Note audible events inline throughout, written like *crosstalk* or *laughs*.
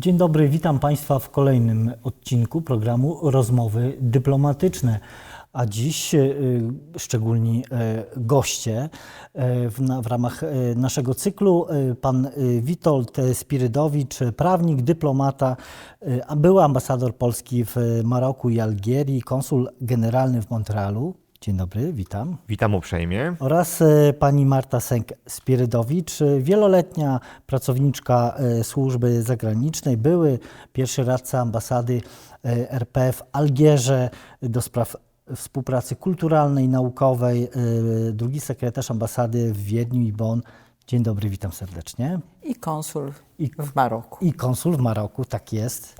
Dzień dobry, witam Państwa w kolejnym odcinku programu Rozmowy Dyplomatyczne. A dziś y, szczególni y, goście y, w, ramach naszego cyklu pan Witold Spirydowicz, prawnik, dyplomata, a były ambasador Polski w Maroku i Algierii, konsul generalny w Montrealu. Dzień dobry, witam Witam uprzejmie. oraz e, pani Marta Sęk-Spirydowicz, e, wieloletnia pracowniczka e, służby zagranicznej, były pierwszy radca ambasady RP w Algierze do spraw współpracy kulturalnej, naukowej, drugi sekretarz ambasady w Wiedniu i Bonn. Dzień dobry, witam serdecznie. I konsul I- w Maroku. I konsul w Maroku, tak jest.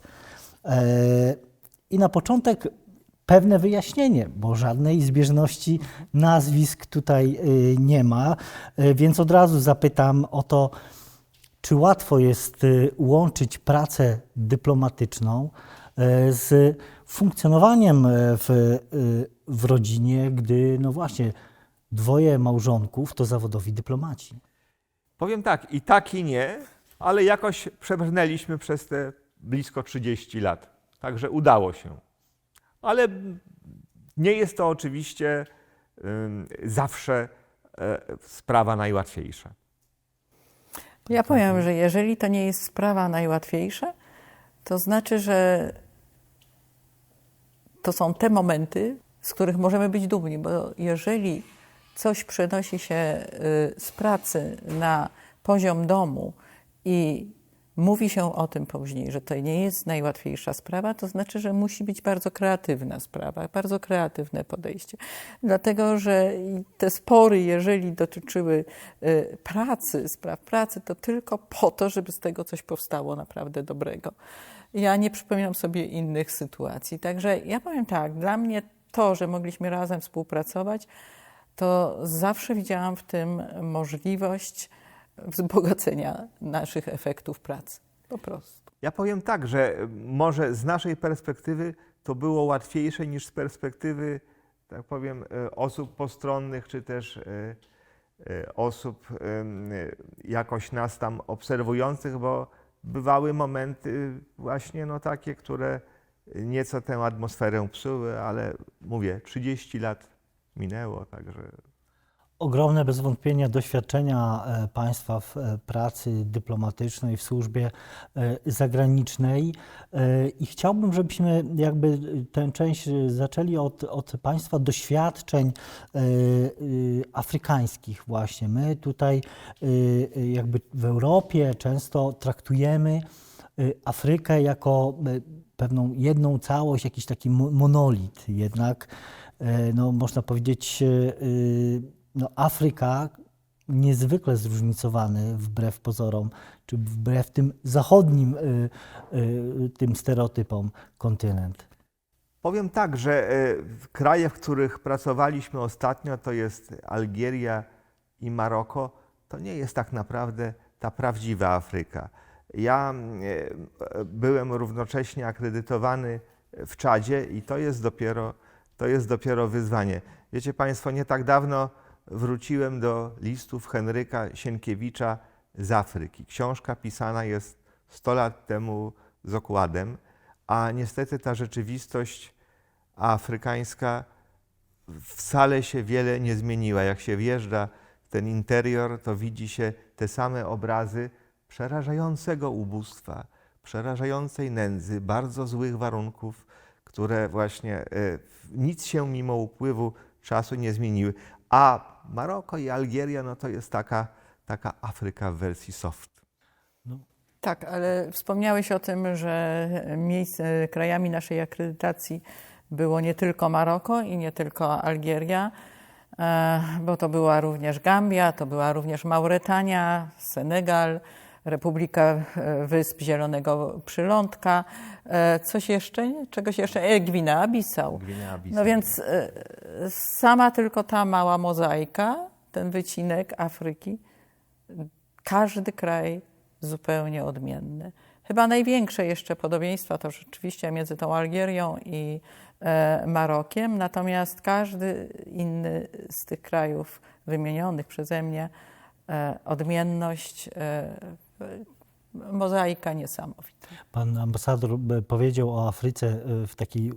I na początek pewne wyjaśnienie, bo żadnej zbieżności nazwisk tutaj y, nie ma, E, więc od razu zapytam o to, czy łatwo jest y, łączyć pracę dyplomatyczną z funkcjonowaniem w, y, w rodzinie, gdy no właśnie dwoje małżonków to zawodowi dyplomaci. Powiem tak, i tak i nie, ale jakoś przebrnęliśmy przez te blisko 30 lat. Także udało się. Ale nie jest to oczywiście zawsze e, sprawa najłatwiejsza. Ja powiem, że jeżeli to nie jest sprawa najłatwiejsza, to znaczy, że to są te momenty, z których możemy być dumni, bo jeżeli coś przenosi się y, z pracy na poziom domu i mówi się o tym później, że to nie jest najłatwiejsza sprawa, to znaczy, że musi być bardzo kreatywna sprawa, bardzo kreatywne podejście. Dlatego, że te spory, jeżeli dotyczyły y, pracy, spraw pracy, to tylko po to, żeby z tego coś powstało naprawdę dobrego. Ja nie przypominam sobie innych sytuacji. Także ja powiem tak, dla mnie to, że mogliśmy razem współpracować, to zawsze widziałam w tym możliwość wzbogacenia naszych efektów pracy. Po prostu. Ja powiem tak, że może z naszej perspektywy to było łatwiejsze niż z perspektywy, tak powiem, e, osób postronnych, czy też e, e, osób jakoś nas tam obserwujących, bo bywały momenty właśnie no takie, które nieco tę atmosferę psuły, ale mówię, 30 lat minęło, także ogromne bez wątpienia doświadczenia e, państwa w e, pracy dyplomatycznej, w służbie e, zagranicznej i chciałbym, żebyśmy jakby tę część zaczęli od, od państwa doświadczeń afrykańskich właśnie. My tutaj jakby w Europie często traktujemy Afrykę jako pewną jedną całość, jakiś taki mo- monolit. Jednak no, można powiedzieć, no, Afryka niezwykle zróżnicowany wbrew pozorom, czy wbrew tym zachodnim y, y, tym stereotypom kontynent. Powiem tak, że w kraje, w których pracowaliśmy ostatnio, to jest Algieria i Maroko, to nie jest tak naprawdę ta prawdziwa Afryka. Ja e, byłem równocześnie akredytowany w Czadzie i to jest dopiero, to jest dopiero wyzwanie. Wiecie Państwo, nie tak dawno wróciłem do listów Henryka Sienkiewicza z Afryki. Książka pisana jest 100 lat temu z okładem, a niestety ta rzeczywistość afrykańska wcale się wiele nie zmieniła. Jak się wjeżdża w ten interior, to widzi się te same obrazy przerażającego ubóstwa, przerażającej nędzy, bardzo złych warunków, które właśnie e, nic się mimo upływu czasu nie zmieniły. A Maroko i Algieria no to jest taka, taka Afryka w wersji soft. Tak, ale wspomniałeś o tym, że miejsce, krajami naszej akredytacji było nie tylko Maroko i nie tylko Algieria, e, bo to była również Gambia, to była również Mauretania, Senegal, Republika e, Wysp Zielonego Przylądka, e, coś jeszcze, czegoś jeszcze, e, Gwinea Bissau. No więc e, sama tylko ta mała mozaika, ten wycinek Afryki, każdy kraj zupełnie odmienny. Chyba największe jeszcze podobieństwa to rzeczywiście między tą Algierią i Marokiem, natomiast każdy inny z tych krajów wymienionych przeze mnie, odmienność mozaika niesamowita. Pan ambasador e, powiedział o Afryce e, w takiej e,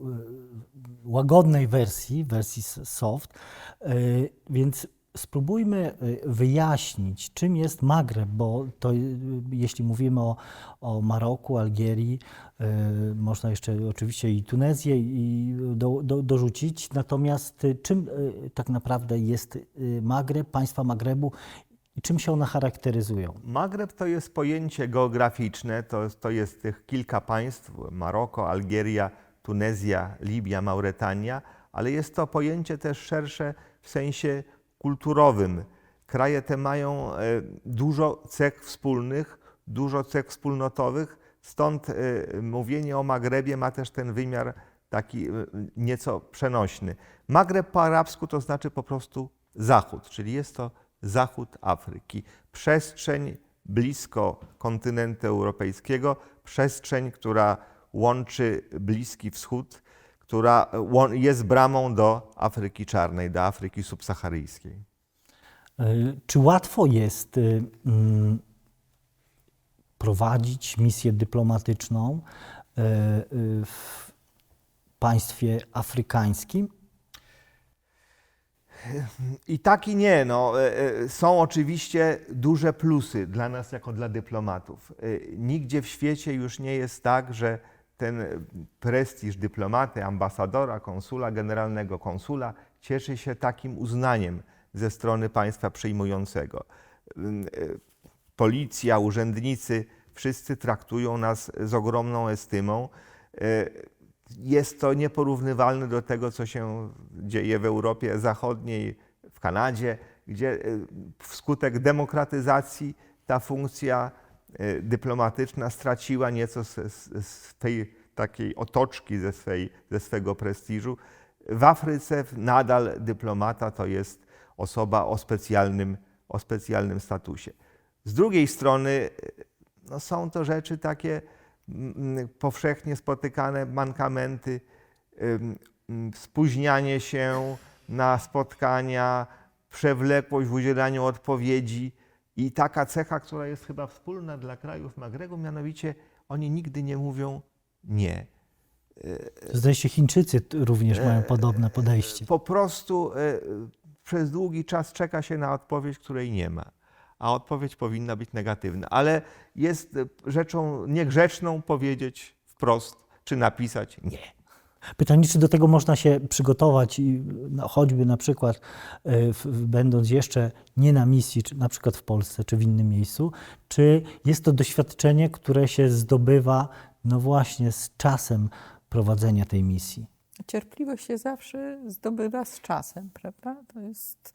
łagodnej wersji, wersji soft, więc spróbujmy wyjaśnić, czym jest Magreb, bo to jeśli mówimy o, o Maroku, Algierii, można jeszcze oczywiście i Tunezję i do, do, dorzucić, natomiast czym tak naprawdę jest Magreb, państwa Magrebu i czym się one charakteryzują? Magreb to jest pojęcie geograficzne, to, to jest tych kilka państw, Maroko, Algieria, Tunezja, Libia, Mauretania, ale jest to pojęcie też szersze w sensie kulturowym. Kraje te mają e, dużo cech wspólnych, dużo cech wspólnotowych, stąd e, mówienie o Magrebie ma też ten wymiar taki e, nieco przenośny. Magreb po arabsku to znaczy po prostu zachód, czyli jest to zachód Afryki. Przestrzeń blisko kontynentu europejskiego, przestrzeń, która łączy Bliski Wschód, która jest bramą do Afryki Czarnej, do Afryki subsaharyjskiej. E, Czy łatwo jest y, mm, prowadzić misję dyplomatyczną e, y, w państwie afrykańskim? I tak i nie. No, e, e, są oczywiście duże plusy dla nas jako dla dyplomatów. E, Nigdzie w świecie już nie jest tak, że ten prestiż dyplomaty, ambasadora, konsula generalnego, konsula cieszy się takim uznaniem ze strony państwa przyjmującego. Policja, urzędnicy, wszyscy traktują nas z ogromną estymą. Jest to nieporównywalne do tego, co się dzieje w Europie Zachodniej, w Kanadzie, gdzie y, wskutek demokratyzacji ta funkcja y, dyplomatyczna straciła nieco z, z, tej takiej otoczki ze, swej, ze swego prestiżu. W Afryce nadal dyplomata to jest osoba o specjalnym, o specjalnym statusie. Z drugiej strony y, no są to rzeczy takie powszechnie spotykane mankamenty, spóźnianie się na spotkania, przewlekłość w udzielaniu odpowiedzi i taka cecha, która jest chyba wspólna dla krajów Magrebu, mianowicie oni nigdy nie mówią nie. Zdaje się, Chińczycy również mają podobne podejście. Po prostu e, przez długi czas czeka się na odpowiedź, której nie ma. A odpowiedź powinna być negatywna. Ale jest e, rzeczą niegrzeczną powiedzieć wprost, czy napisać nie. Pytanie, czy do tego można się przygotować, i, no, choćby na przykład e, w, w- będąc jeszcze nie na misji, czy na przykład w Polsce, czy w innym miejscu, czy jest to doświadczenie, które się zdobywa, no właśnie, z czasem prowadzenia tej misji? Cierpliwość się zawsze zdobywa z czasem, prawda? To jest.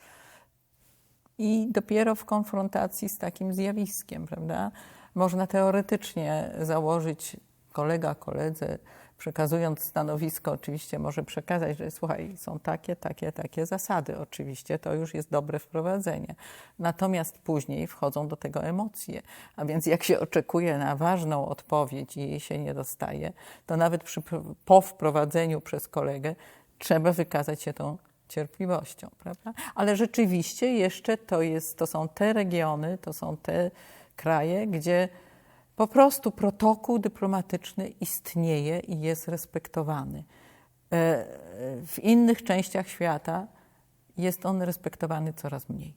I dopiero w konfrontacji z takim zjawiskiem, prawda? Można teoretycznie założyć kolega koledze, przekazując stanowisko, oczywiście może przekazać, że słuchaj, są takie, takie, takie zasady. Oczywiście to już jest dobre wprowadzenie. Natomiast później wchodzą do tego emocje. A więc jak się oczekuje na ważną odpowiedź i jej się nie dostaje, to nawet przy, po wprowadzeniu przez kolegę trzeba wykazać się tą cierpliwością, prawda? Ale rzeczywiście jeszcze to, jest, to są te regiony, to są te kraje, gdzie po prostu protokół dyplomatyczny istnieje i jest respektowany. E, W innych częściach świata jest on respektowany coraz mniej.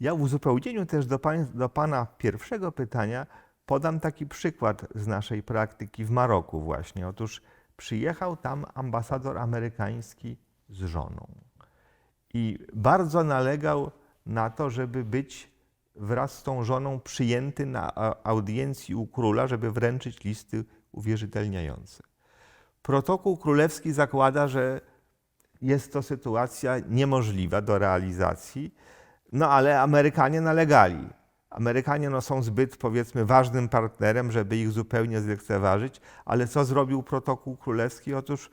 Ja w uzupełnieniu też do, pań, do Pana pierwszego pytania podam taki przykład z naszej praktyki w Maroku właśnie. Otóż przyjechał tam ambasador amerykański z żoną i bardzo nalegał na to, żeby być wraz z tą żoną przyjęty na audiencji u króla, żeby wręczyć listy uwierzytelniające. Protokół królewski zakłada, że jest to sytuacja niemożliwa do realizacji, no ale Amerykanie nalegali. Amerykanie no, są zbyt, powiedzmy, ważnym partnerem, żeby ich zupełnie zlekceważyć, ale co zrobił protokół królewski? Otóż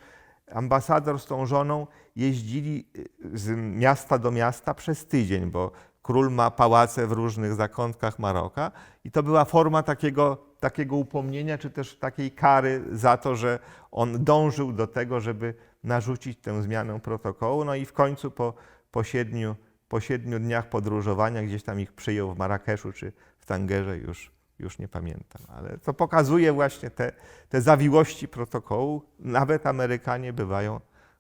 ambasador z tą żoną jeździli y, z miasta do miasta przez tydzień, bo król ma pałace w różnych zakątkach Maroka i to była forma takiego, takiego upomnienia, czy też takiej kary za to, że on dążył do tego, żeby narzucić tę zmianę protokołu. No i w końcu po, po, siedmiu, po siedmiu dniach podróżowania gdzieś tam ich przyjął w Marrakeszu czy w Tangerze już, już nie pamiętam, ale to pokazuje właśnie te, te zawiłości protokołu. Nawet Amerykanie bywają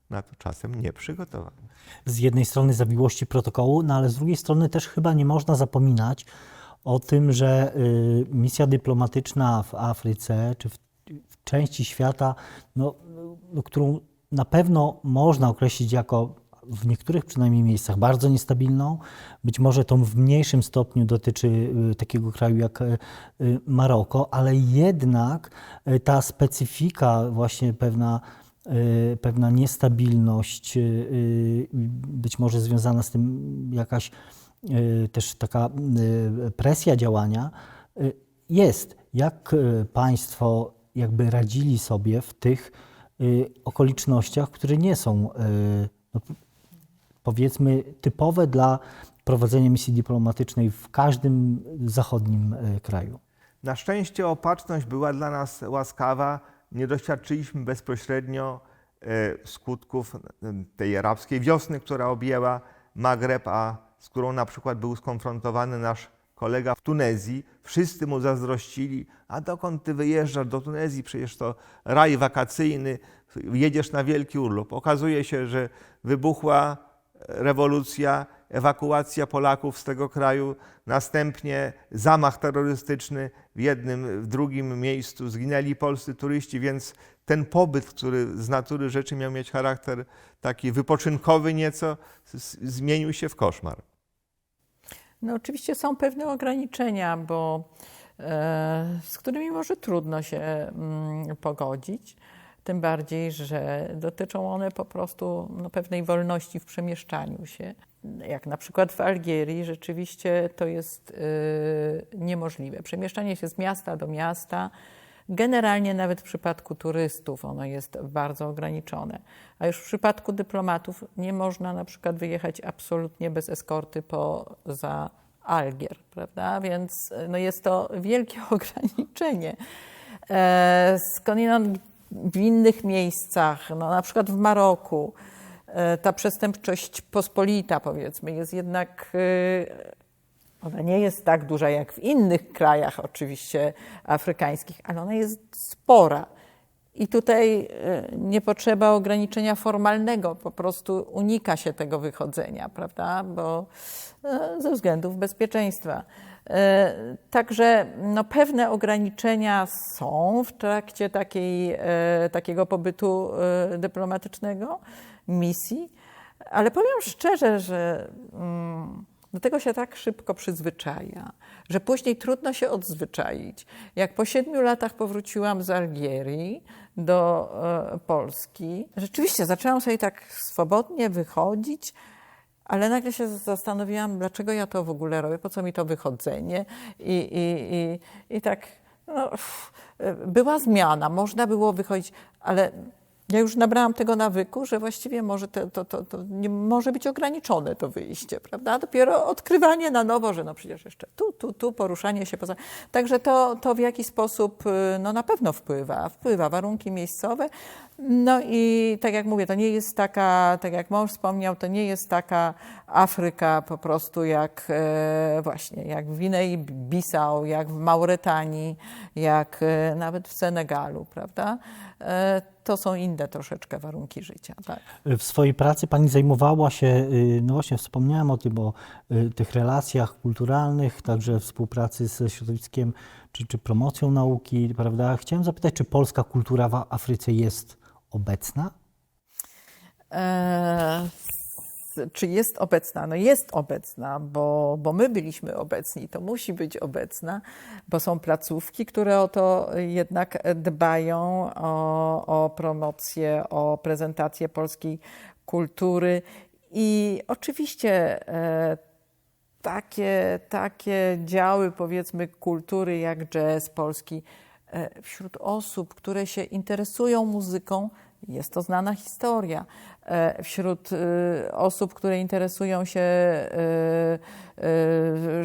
na to czasem nieprzygotowani. z jednej strony zawiłości protokołu, no ale z drugiej strony też chyba nie można zapominać o tym, że y, misja dyplomatyczna w Afryce czy w, w części świata, no, no, którą na pewno można określić jako w niektórych przynajmniej miejscach bardzo niestabilną, być może to w mniejszym stopniu dotyczy y, takiego kraju jak y, y, Maroko, ale jednak ta specyfika właśnie pewna pewna niestabilność, być może związana z tym jakaś też taka presja działania jest. Jak Państwo jakby radzili sobie w tych okolicznościach, które nie są no, powiedzmy typowe dla prowadzenia misji dyplomatycznej w każdym zachodnim y, kraju? Na szczęście opatrzność była dla nas łaskawa. Nie doświadczyliśmy bezpośrednio e, skutków e, tej arabskiej wiosny, która objęła Magreb, a z którą na przykład był skonfrontowany nasz kolega w Tunezji. Wszyscy mu zazdrościli, a dokąd ty wyjeżdżasz do Tunezji? Przecież to raj wakacyjny, jedziesz na wielki urlop. Okazuje się, że wybuchła rewolucja, ewakuacja Polaków z tego kraju, następnie zamach terrorystyczny w jednym, w drugim miejscu, zginęli polscy turyści, więc ten pobyt, który z natury rzeczy miał mieć charakter taki wypoczynkowy nieco, zmienił się w koszmar. No oczywiście są pewne ograniczenia, bo e, z którymi może trudno się mm, pogodzić. Tym bardziej, że dotyczą one po prostu no, pewnej wolności w przemieszczaniu się. Jak na przykład w Algierii rzeczywiście to jest e, niemożliwe. Przemieszczanie się z miasta do miasta, generalnie nawet w przypadku turystów ono jest bardzo ograniczone. A już w przypadku dyplomatów nie można na przykład wyjechać absolutnie bez eskorty poza Algier, prawda? Więc no jest to wielkie *laughs* ograniczenie. E, skądinąd w innych miejscach, no na przykład w Maroku, e, ta przestępczość pospolita, powiedzmy, jest jednak. e, Ona nie jest tak duża jak w innych krajach, oczywiście afrykańskich, ale ona jest spora. I tutaj e, nie potrzeba ograniczenia formalnego, po prostu unika się tego wychodzenia, prawda? Bo ze względów bezpieczeństwa. E, Także no, pewne ograniczenia są w trakcie takiej, e, takiego pobytu e, dyplomatycznego, misji, ale powiem szczerze, że mm, do tego się tak szybko przyzwyczaja, że później trudno się odzwyczaić. Jak po siedmiu latach powróciłam z Algierii do Polski, rzeczywiście zaczęłam sobie tak swobodnie wychodzić, ale nagle się zastanowiłam, dlaczego ja to w ogóle robię, po co mi to wychodzenie. I, i, i, i tak no, była zmiana, można było wychodzić, ale ja już nabrałam tego nawyku, że właściwie może to, to, to, to nie może być ograniczone to wyjście, prawda? Dopiero odkrywanie na nowo, że no przecież jeszcze tu, tu, tu, poruszanie się poza. Także to, to w jaki sposób y, no na pewno wpływa, wpływa warunki miejscowe. No i tak jak mówię, to nie jest taka, tak jak mąż wspomniał, to nie jest taka Afryka po prostu jak e, właśnie, jak w Gwinei Bissau, jak w Mauretanii, jak e, nawet w Senegalu, prawda? E, to są inne troszeczkę warunki życia, tak. W swojej pracy Pani zajmowała się, y, no właśnie wspomniałem o tym, o y, tych relacjach kulturalnych, także współpracy ze środowiskiem, czy, czy promocją nauki, prawda? Chciałem zapytać, czy polska kultura w Afryce jest obecna? E, czy jest obecna? No jest obecna, bo, bo my byliśmy obecni, to musi być obecna, bo są placówki, które o to jednak dbają, o, o promocję, o prezentację polskiej kultury. I oczywiście e, takie, takie działy, powiedzmy, kultury jak jazz polski, e, wśród osób, które się interesują muzyką, jest to znana historia. E, Wśród e, osób, które interesują się e,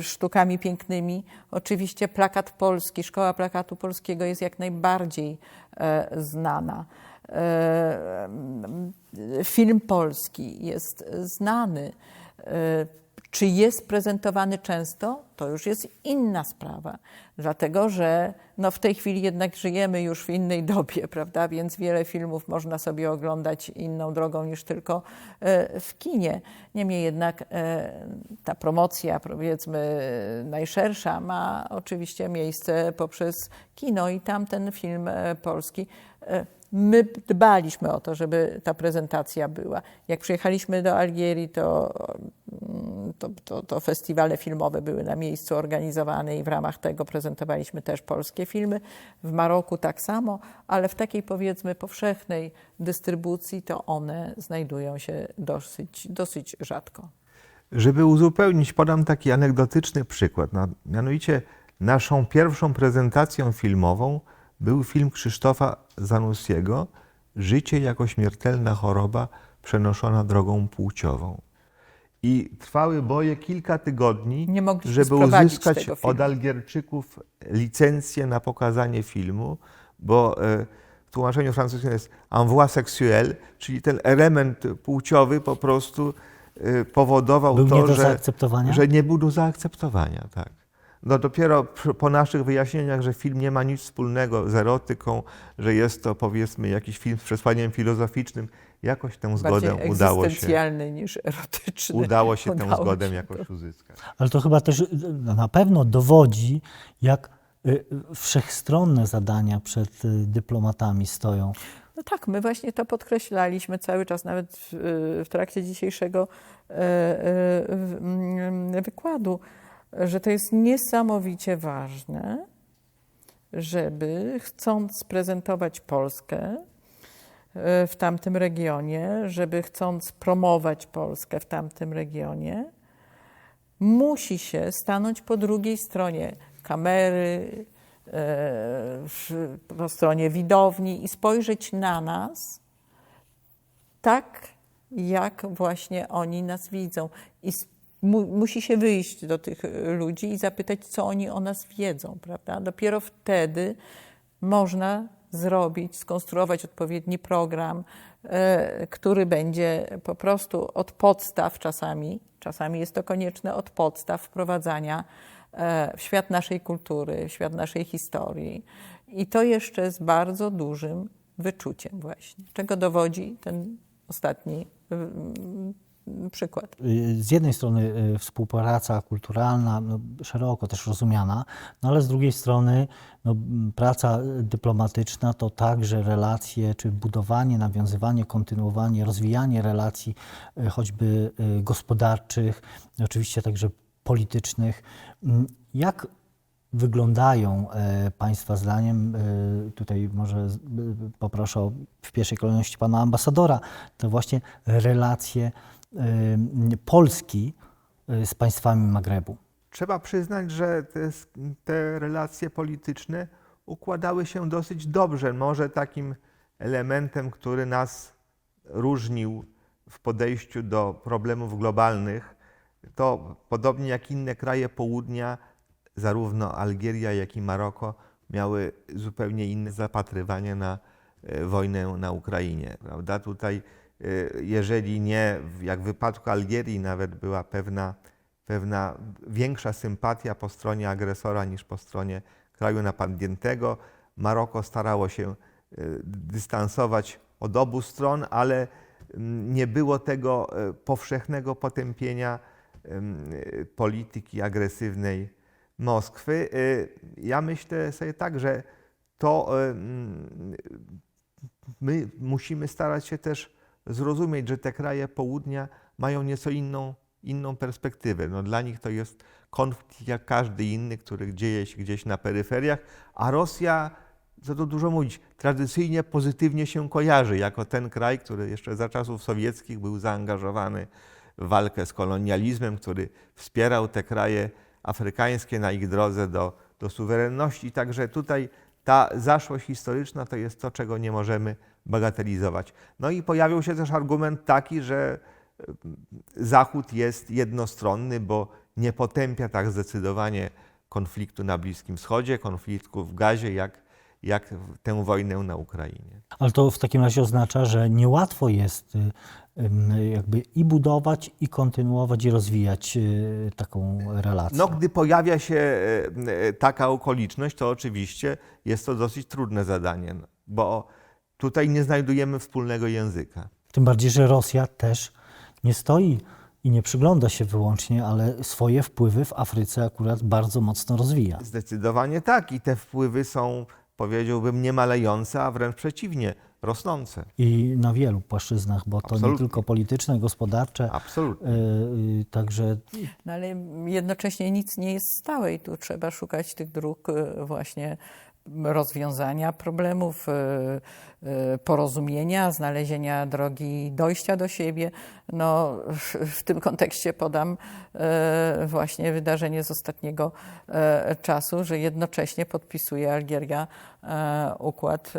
sztukami pięknymi, oczywiście plakat polski, szkoła plakatu polskiego jest jak najbardziej znana. Film polski jest znany. Czy jest prezentowany często? To już jest inna sprawa, dlatego że no w tej chwili jednak żyjemy już w innej dobie, *laughs* prawda? Więc wiele filmów można sobie oglądać inną drogą niż tylko e, w kinie. Niemniej jednak e, ta promocja, powiedzmy, najszersza ma oczywiście miejsce poprzez kino i tam ten film e, polski. My dbaliśmy o to, żeby ta prezentacja była. Jak przyjechaliśmy do Algierii, to, mm, to, to, to festiwale filmowe były na miejscu organizowane i w ramach tego prezentowaliśmy też polskie filmy. W Maroku tak samo, ale w takiej powiedzmy powszechnej dystrybucji to one znajdują się dosyć, dosyć rzadko. Żeby uzupełnić, podam taki anegdotyczny przykład. No, mianowicie naszą pierwszą prezentacją filmową był film Krzysztofa Zanussiego Życie jako śmiertelna choroba przenoszona drogą płciową. I trwały boje kilka tygodni, żeby uzyskać od Algierczyków licencję na pokazanie filmu, bo e, w tłumaczeniu francuskim jest envoi sexuel, czyli ten element płciowy po prostu e, powodował Był to, nie do że, zaakceptowania? że nie był do zaakceptowania. Tak. No dopiero po naszych wyjaśnieniach, że film nie ma nic wspólnego z erotyką, że jest to powiedzmy jakiś film z przesłaniem filozoficznym, jakoś tę zgodę Bardziej udało się, egzystencjalny niż erotyczny. udało się tę zgodę się jakoś uzyskać. Ale to chyba też y, no, na pewno dowodzi, jak y, y, wszechstronne zadania przed y, dyplomatami stoją. No tak, my właśnie to podkreślaliśmy cały czas, nawet w, w trakcie dzisiejszego mm, wykładu, że to jest niesamowicie ważne, żeby chcąc prezentować Polskę e, w tamtym regionie, żeby chcąc promować Polskę w tamtym regionie, musi się stanąć po drugiej stronie kamery, e, po stronie widowni i spojrzeć na nas tak, jak właśnie oni nas widzą. I mu, musi się wyjść do tych e, ludzi i zapytać, co oni o nas wiedzą, prawda? Dopiero wtedy można zrobić, skonstruować odpowiedni program, e, który będzie po prostu od podstaw czasami, czasami jest to konieczne, od podstaw wprowadzania e, w świat naszej kultury, w świat naszej historii. I to jeszcze z bardzo dużym wyczuciem właśnie, czego dowodzi ten ostatni przykład. Y, Z jednej strony y, współpraca kulturalna, no, szeroko też rozumiana, no ale z drugiej strony no, praca dyplomatyczna to także relacje, czy budowanie, nawiązywanie, kontynuowanie, rozwijanie relacji y, choćby gospodarczych, oczywiście także politycznych. Mm, Jak wyglądają e, Państwa zdaniem, e, tutaj może poproszę w pierwszej kolejności Pana Ambasadora, to właśnie relacje Polski e, z państwami Magrebu. Trzeba przyznać, że te, te relacje polityczne układały się dosyć dobrze. Może takim elementem, który nas różnił w podejściu do problemów globalnych, to podobnie jak inne kraje południa, zarówno Algieria, jak i Maroko miały zupełnie inne zapatrywanie na e, wojnę na Ukrainie. Prawda? Tutaj, jeżeli nie, jak w wypadku Algierii, nawet była pewna, pewna większa sympatia po stronie agresora niż po stronie kraju napadniętego. Maroko starało się e, dystansować od obu stron, ale mm, nie było tego e, powszechnego potępienia polityki agresywnej Moskwy. Ja myślę sobie tak, że to mm, my musimy starać się też zrozumieć, że te kraje południa mają nieco inną, inną perspektywę. No, dla nich to jest konflikt jak każdy inny, który dzieje się gdzieś na peryferiach, a Rosja, co tu dużo mówić, tradycyjnie pozytywnie się kojarzy jako ten kraj, który jeszcze za czasów sowieckich był zaangażowany w walkę z kolonializmem, który wspierał te kraje afrykańskie na ich drodze do, do suwerenności. Także tutaj ta zaszłość historyczna to jest to, czego nie możemy bagatelizować. No i pojawił się też argument taki, że e, Zachód jest jednostronny, bo nie potępia tak zdecydowanie konfliktu na Bliskim Wschodzie, konfliktu w Gazie, jak, jak tę wojnę na Ukrainie. Ale to w takim razie oznacza, że niełatwo jest y, jakby i budować, i kontynuować, i rozwijać e, taką relację. No, gdy pojawia się e, e, taka okoliczność, to oczywiście jest to dosyć trudne zadanie, no, bo tutaj nie znajdujemy wspólnego języka. Tym bardziej, że Rosja też nie stoi i nie przygląda się wyłącznie, ale swoje wpływy w Afryce akurat bardzo mocno rozwija. Zdecydowanie tak i te wpływy są, powiedziałbym, nie malejące, a wręcz przeciwnie, rosnące. I na wielu płaszczyznach, bo to nie Absolutnie. tylko polityczne, gospodarcze, Absolutnie. e, także No ale jednocześnie nic nie jest stałe i tu trzeba szukać tych dróg e, właśnie rozwiązania problemów, e, e, porozumienia, znalezienia drogi dojścia do siebie. No, w, tym kontekście podam e, właśnie wydarzenie z ostatniego czasu, że jednocześnie podpisuje Algieria układ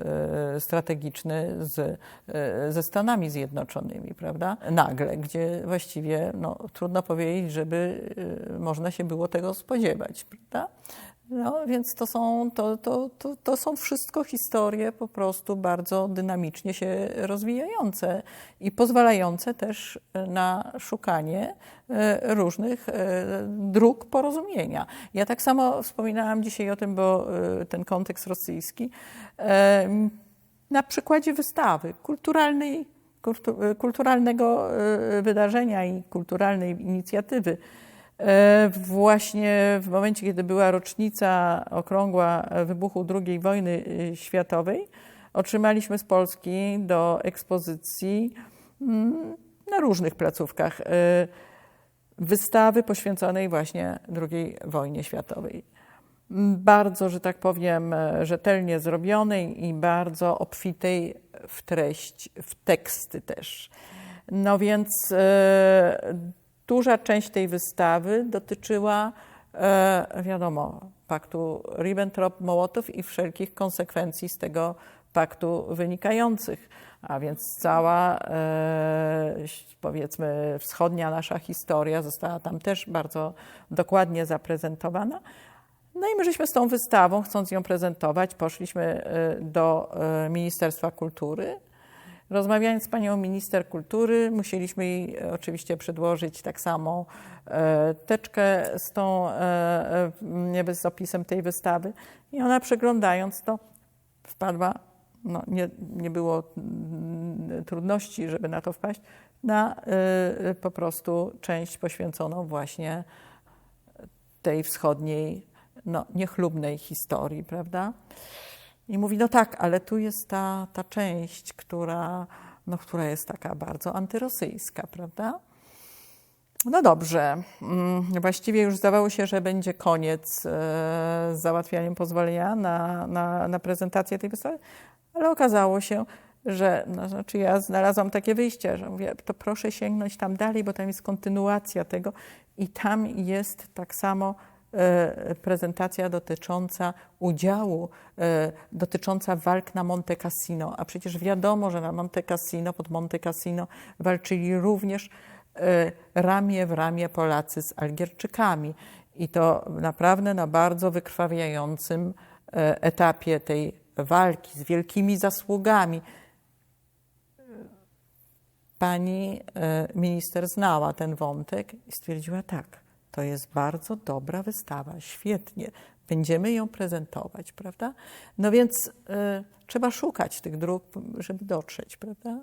strategiczny z, ze Stanami Zjednoczonymi, prawda? Nagle, gdzie właściwie no, trudno powiedzieć, żeby można się było tego spodziewać, prawda? No, więc to są, to, to, to, to są wszystko historie po prostu bardzo dynamicznie się rozwijające i pozwalające też na szukanie e, różnych e, dróg porozumienia. Ja tak samo wspominałam dzisiaj o tym, bo e, ten kontekst rosyjski, e, na przykładzie wystawy kulturalnej, kultu- kulturalnego e, wydarzenia i kulturalnej inicjatywy. E, Właśnie w momencie, kiedy była rocznica okrągła wybuchu II wojny e, światowej, otrzymaliśmy z Polski do ekspozycji mm, na różnych placówkach e, wystawy poświęconej właśnie II wojnie światowej. M, Bardzo, że tak powiem, e, rzetelnie zrobionej i bardzo obfitej w treść, w teksty też. No więc e, duża część tej wystawy dotyczyła, e, wiadomo, paktu Ribbentrop-Mołotow i wszelkich konsekwencji z tego paktu wynikających. A więc cała, e, powiedzmy, wschodnia nasza historia została tam też bardzo dokładnie zaprezentowana. No i my żeśmy z tą wystawą, chcąc ją prezentować, poszliśmy e, do Ministerstwa Kultury. Rozmawiając z panią minister kultury, musieliśmy jej e, oczywiście przedłożyć tak samo e, teczkę z, tą, e, z opisem tej wystawy. I ona przeglądając to wpadła, no nie, nie było mm, trudności, żeby na to wpaść, na po prostu część poświęconą właśnie tej wschodniej, no, niechlubnej historii, prawda? I mówi, no tak, ale tu jest ta, ta część, która, no, która jest taka bardzo antyrosyjska, prawda? No dobrze, Mm, właściwie już zdawało się, że będzie koniec e, z załatwianiem pozwolenia na, na, na prezentację tej wystawy, ale okazało się, że, no, znaczy ja znalazłam takie wyjście, że mówię, to proszę sięgnąć tam dalej, bo tam jest kontynuacja tego i tam jest tak samo prezentacja dotycząca udziału, e, dotycząca walk na Monte Cassino. A przecież wiadomo, że na Monte Cassino, pod Monte Cassino walczyli również e, ramię w ramię Polacy z Algierczykami. I to naprawdę na bardzo wykrwawiającym e, etapie tej walki z wielkimi zasługami. Pani e, minister znała ten wątek i stwierdziła tak, to jest bardzo dobra wystawa, świetnie, będziemy ją prezentować, prawda? No więc e, trzeba szukać tych dróg, żeby dotrzeć, prawda?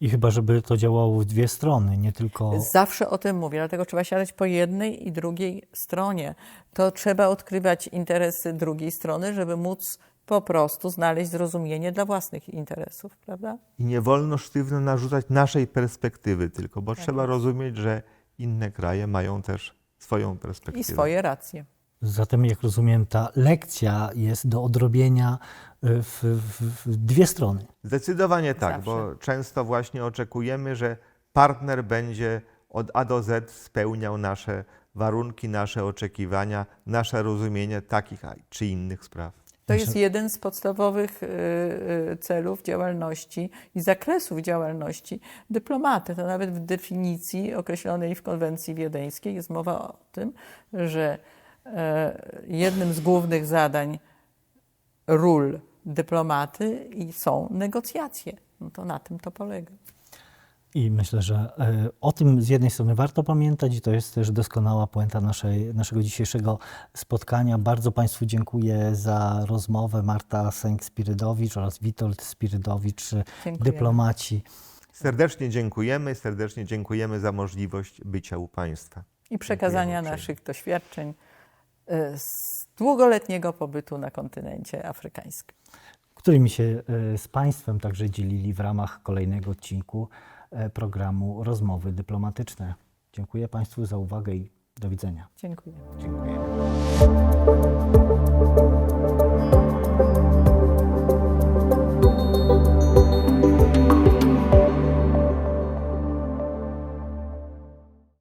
i chyba, żeby to działało w dwie strony, nie tylko... Zawsze o tym mówię, dlatego trzeba siadać po jednej i drugiej stronie. To trzeba odkrywać interesy drugiej strony, żeby móc po prostu znaleźć zrozumienie dla własnych interesów, prawda? I nie wolno sztywno narzucać naszej perspektywy tylko, bo trzeba rozumieć, że inne kraje mają też swoją perspektywę. I swoje racje. Zatem, jak rozumiem, ta lekcja jest do odrobienia y, w, w, w dwie strony. Zdecydowanie tak, Zawsze. bo często właśnie oczekujemy, że partner będzie od A do Z spełniał nasze warunki, nasze oczekiwania, nasze rozumienie takich czy innych spraw. To jest jeden z podstawowych y, y, celów działalności i zakresów działalności dyplomaty. To nawet w definicji określonej w konwencji wiedeńskiej jest mowa o tym, że e, jednym z głównych zadań ról dyplomaty są negocjacje. No to na tym to polega. I myślę, że e, o tym z jednej strony warto pamiętać i to jest też doskonała puenta naszej, naszego dzisiejszego spotkania. Bardzo Państwu dziękuję za rozmowę. Marta Sęk-Spirydowicz oraz Witold Spirydowicz, Dziękujemy. dyplomaci. Serdecznie dziękujemy, serdecznie dziękujemy za możliwość bycia u Państwa. I przekazania Dziękujemy naszych doświadczeń y, z długoletniego pobytu na kontynencie afrykańskim. którymi się e, z Państwem także dzielili w ramach kolejnego odcinku e, programu Rozmowy Dyplomatyczne. Dziękuję Państwu za uwagę i do widzenia. Dziękuję. Dziękujemy.